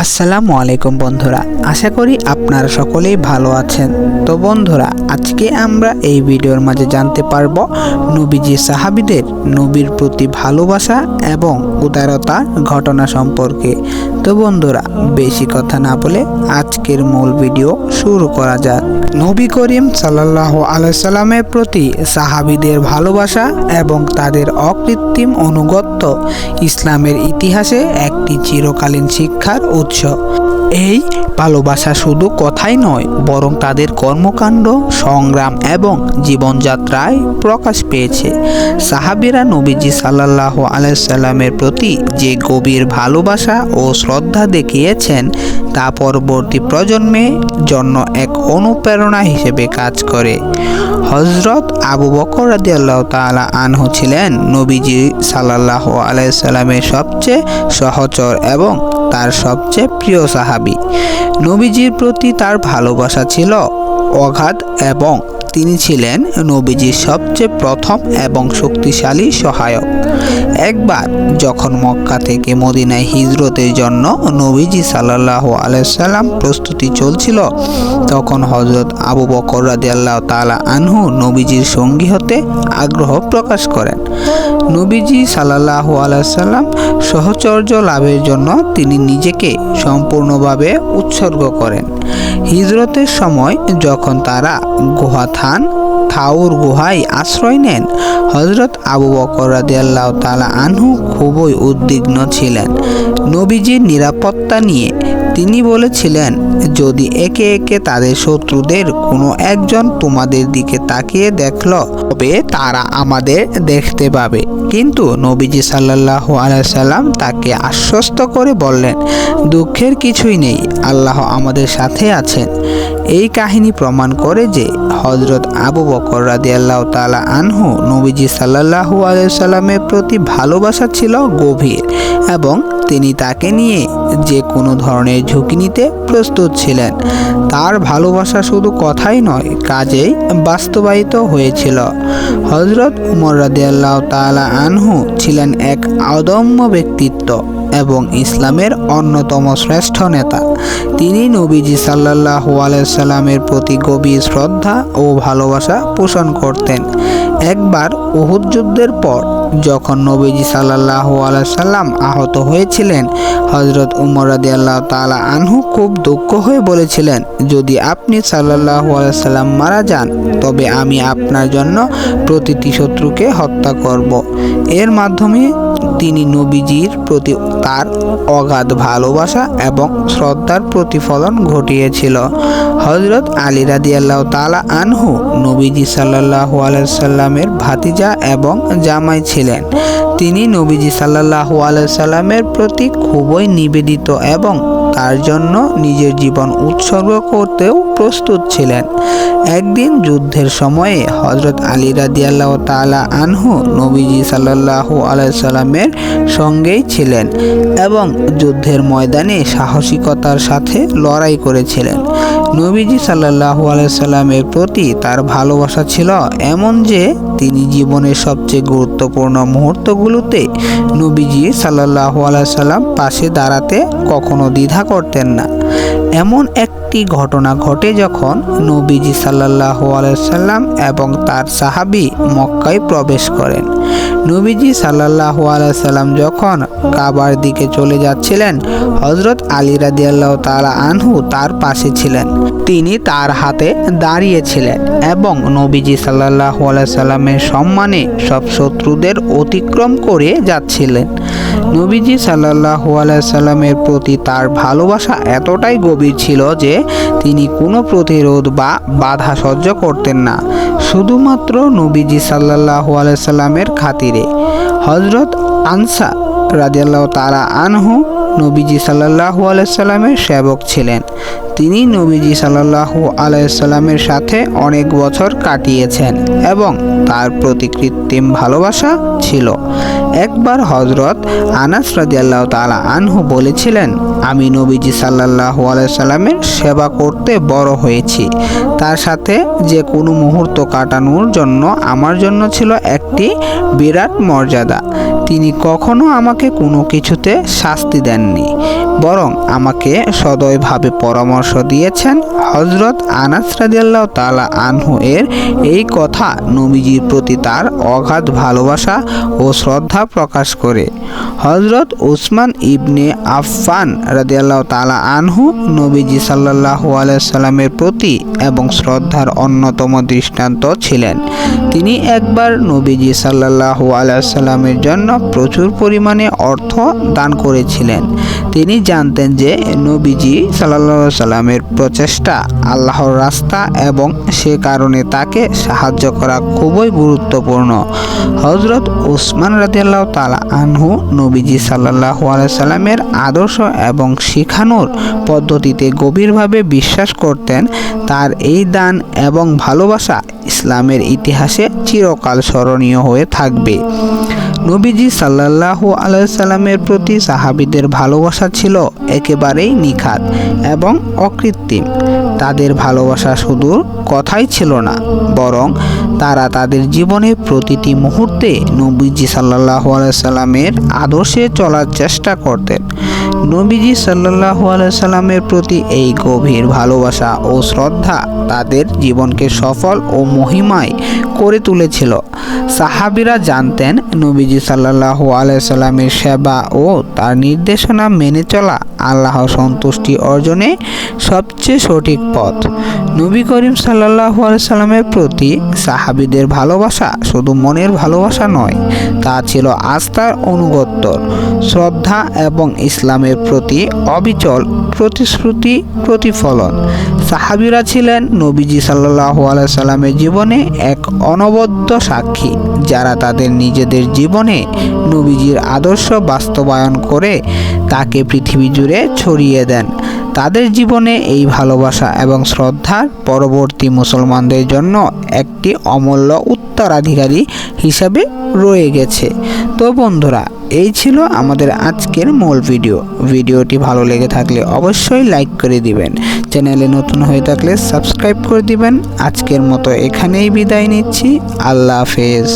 আসসালামু আলাইকুম বন্ধুরা, আশা করি আপনারা সকলেই ভালো আছেন। তো বন্ধুরা, আজকে আমরা এই ভিডিওর মাঝে জানতে পারব নবীজি সাহাবিদের নবীর প্রতি ভালোবাসা এবং উদারতার ঘটনা সম্পর্কে। তো বন্ধুরা, বেশি কথা না বলে আজকের মূল ভিডিও শুরু করা যাক। নবী করিম সাল্লাহ আলাইসাল্লামের প্রতি সাহাবিদের ভালোবাসা এবং তাদের অকৃত্রিম অনুগত্য ইসলামের ইতিহাসে একটি চিরকালীন শিক্ষার উৎস। এই ভালোবাসা শুধু কথাই নয়, বরং তাদের কর্মকাণ্ড, সংগ্রাম এবং জীবনযাত্রায় প্রকাশ পেয়েছে। সাহাবিরা নবীজি সাল্লাহ আলাইসাল্লামের প্রতি যে গভীর ভালোবাসা ও শ্রদ্ধা দেখিয়েছেন তা পরবর্তী প্রজন্মের জন্য এক অনুপ্রেরণা হিসেবে কাজ করে। হজরত আবু বকর আল্লাহ তাআলা আনহু ছিলেন নবীজি সাল্লাহ আলাইসাল্লামের সবচেয়ে সহচর এবং তার সবচেয়ে প্রিয় সাহাবি। নবীজির প্রতি তার ভালোবাসা ছিল অগাধ এবং তিনি ছিলেন নবীজির সবচেয়ে প্রথম এবং শক্তিশালী সহায়ক। একবার যখন মক্কা থেকে মদিনায় হিজরতের জন্য নবীজি সাল্লাহ আলাইসাল্লাম প্রস্তুতি চলছিল, তখন হজরত আবু বকর রাদি আল্লাহ তালা আনহু নবীজির সঙ্গী হতে আগ্রহ প্রকাশ করেন। নবীজি সাল্লাহ আলাইসাল্লাম সহচর্য লাভের জন্য তিনি নিজেকে সম্পূর্ণভাবে উৎসর্গ করেন। হিজরতের সময় যখন তারা গুহা থান থাউর গুহায় আশ্রয় নেন। হজরত আবু বকর তালা আনহু খুবই উদ্বিগ্ন ছিলেন। নবীজির নিরাপত্তা নিয়ে তিনি বলেছিলেন যদি একে একে তাদের শত্রুদের কোনো একজন তোমাদের দিকে তাকিয়ে দেখল, তবে তারা আমাদের দেখতে পাবে। কিন্তু নবীজি সাল্লাহ আলাইসাল্লাম তাকে আশ্বস্ত করে বললেন, দুঃখের কিছুই নেই, আল্লাহ আমাদের সাথে আছেন। এই কাহিনী প্রমাণ করে যে হজরত আবু বকর রাদি আল্লাহ তালা আনহু নবীজি সাল্লাহু আলাইসাল্লামের প্রতি ভালোবাসা ছিল গভীর। এবং তিনি তাকে নিয়ে যে কোনো ধরনের ঝুঁকি নিতে প্রস্তুত ছিলেন। তার ভালোবাসা শুধু কথাই নয়, কাজেই বাস্তবায়িত হয়েছিল। হজরত উমর রাদিয়াল্লাহ তালা আনহু ছিলেন এক অদম্য ব্যক্তিত্ব এবং ইসলামের অন্যতম শ্রেষ্ঠ নেতা। তিনি নবীজি সাল্লাহ আলাইসাল্লামের প্রতি গভীর শ্রদ্ধা ও ভালোবাসা পোষণ করতেন। একবার উহুদ যুদ্ধের পর যখন নবীজি সাল্লাহ আলাইসাল্লাম আহত হয়েছিলেন হজরত উমর রাদি আল্লাহ তালা আনহু খুব দুঃখ হয়ে বলেছিলেন, যদি আপনি সাল্লাহ আলাইসাল্লাম মারা যান, তবে আমি আপনার জন্য প্রতিটি শত্রুকে হত্যা করব। এর মাধ্যমে তিনি নবীজির প্রতি তার অগাধ ভালোবাসা এবং শ্রদ্ধার প্রতিফলন ঘটিয়েছিল। হজরত আলী রাদি আল্লাহ তালা আনহু নবীজি সাল্লাহ আলাইসাল্লামের ভাতিজা এবং জামাই ছিলেন। তিনি নবীজি সাল্লাহ আলাইসাল্লামের প্রতি খুবই নিবেদিত এবং তার জন্য নিজের জীবন উৎসর্গ করতেও প্রস্তুত ছিলেন। একদিন যুদ্ধের সময়ে হজরত আলী রাদিয়াল্লাহ তালা আনহু নবীজি সাল্লাহ আলাইসাল্লামের সঙ্গেই ছিলেন এবং যুদ্ধের ময়দানে সাহসিকতার সাথে লড়াই করেছিলেন। নবীজি সাল্লাহ আলাইসাল্লামের প্রতি তার ভালোবাসা ছিল এমন যে তিনি জীবনের সবচেয়ে গুরুত্বপূর্ণ মুহূর্তগুলোতে নবীজি সাল্লাহ আলাইসাল্লাম পাশে দাঁড়াতে কখনো দ্বিধা করতেন না। এমন একটি ঘটনা ঘটে যখন নবীজি সাল্লাহ আলাইসাল্লাম এবং তার সাহাবি মক্কায় প্রবেশ করেন। নবীজি সাল্লাহ আলাইসাল্লাম যখন কাবার দিকে চলে যাচ্ছিলেন হজরত আলী রাদিয়াল্লাহ তালা আনহু তার পাশে ছিলেন। তিনি তার হাতে দাঁড়িয়েছিলেন এবং নবীজি সাল্লাহ আলাইসাল্লামের সম্মানে সব শত্রুদের অতিক্রম করে যাচ্ছিলেন। নবীজি সাল্লাহ আলাইসাল্লামের প্রতি তার ভালোবাসা এতটাই গভীর ছিল যে তিনি কোনো প্রতিরোধ বা বাধা সহ্য করতেন না, শুধুমাত্র নবীজি সাল্লাহ আলাইসাল্লামের খাতিরে। হজরত আনসা রাজিয়াল্লাহ তারা আনহু নবীজি সাল্লাহু আলাইসাল্লামের সেবক ছিলেন। তিনি নবীজি সাল্লাহু আলাইসাল্লামের সাথে অনেক বছর কাটিয়েছেন এবং তার প্রতি কৃত্রিম ভালোবাসা ছিল। একবার হজরত আনাস রাজিয়াল্লাহ তালা আনহু বলেছিলেন, আমি নবীজি সাল্লাহ আলাইসাল্লামের সেবা করতে বড় হয়েছি। তার সাথে যে কোনো মুহূর্ত কাটানোর জন্য আমার জন্য ছিল একটি বিরাট মর্যাদা। তিনি কখনো আমাকে কোনো কিছুতে শাস্তি দেননি, বরং আমাকে সদয়ভাবে পরামর্শ দিয়েছেন হজরত আনাস রাদিয়াল্লাহু তালা আনহু এর এই কথা নবীজির প্রতি তার অগাধ ভালোবাসা ও শ্রদ্ধা প্রকাশ করে। হজরত উসমান ইবনে আফফান রাদিয়াল্লাহু তালা আনহু নবীজি সাল্লাল্লাহু আলাইহি সাল্লামের প্রতি এবং শ্রদ্ধার অন্যতম দৃষ্টান্ত ছিলেন। তিনি একবার নবীজি সাল্লাল্লাহু আলাইহি সাল্লামের জন্য প্রচুর পরিমাণে অর্থ দান করেছিলেন। তিনি জানতেন যে নবীজি আলাইহি সাল্লামের প্রচেষ্টা আল্লাহর রাস্তা এবং সে কারণে তাকে সাহায্য করা খুবই গুরুত্বপূর্ণ। হজরত উসমান রাদিয়াল্লাহু তাআলা আনহু নবীজি আলাইহি সাল্লামের আদর্শ এবং শিখানোর পদ্ধতিতে গভীরভাবে বিশ্বাস করতেন। তার এই দান এবং ভালোবাসা ইসলামের ইতিহাসে চিরকাল স্মরণীয় হয়ে থাকবে। নবীজি সাল্লাল্লাহু আলাইসাল্লামের প্রতি সাহাবিদের ভালোবাসা ছিল একেবারেই নিখাত এবং অকৃত্রিম। তাদের ভালোবাসা শুধু কথাই ছিল না, বরং তারা তাদের জীবনের প্রতিটি মুহূর্তে নবীজি সাল্লাল্লাহু আলাইসাল্লামের আদর্শে চলার চেষ্টা করতেন। নবীজি সাল্লাল্লাহু আলাইসাল্লামের প্রতি এই গভীর ভালোবাসা ও শ্রদ্ধা তাদের জীবনকে সফল ও মহিমায় করে তুলেছিল। সাহাবিরা জানতেন নবীজি সাল্লাল্লাহু আলাইসাল্লামের সেবা ও তার নির্দেশনা মেনে চলা আল্লাহ সন্তুষ্টি অর্জনে সবচেয়ে সঠিক পথ। নবী করিম সাল্লাল্লাহু আলাইসাল্লামের প্রতি সাহাবিদের ভালোবাসা শুধু মনের ভালোবাসা নয়, তা ছিল আস্থার অনুগত্যর শ্রদ্ধা এবং ইসলামের প্রতি অবিচল প্রতিশ্রুতি প্রতিফলন। সাহাবিরা ছিলেন নবীজি সাল্লাহ সাল্লামের জীবনে এক অনবদ্য সাক্ষী, যারা তাদের নিজেদের জীবনে নবীজির আদর্শ বাস্তবায়ন করে তাকে পৃথিবী জুড়ে ছড়িয়ে দেন। তাদের জীবনে এই ভালোবাসা এবং শ্রদ্ধার পরবর্তী মুসলমানদের জন্য একটি অমূল্য উত্তরাধিকারী হিসাবে রয়ে গেছে। তো বন্ধুরা, এই ছিল আমাদের আজকের মূল ভিডিও। ভিডিওটি ভালো লেগে থাকলে অবশ্যই লাইক করে দিবেন। চ্যানেলে নতুন হয়ে থাকলে সাবস্ক্রাইব করে দিবেন। আজকের মতো এখানেই বিদায় নিচ্ছি। আল্লাহ হাফেজ।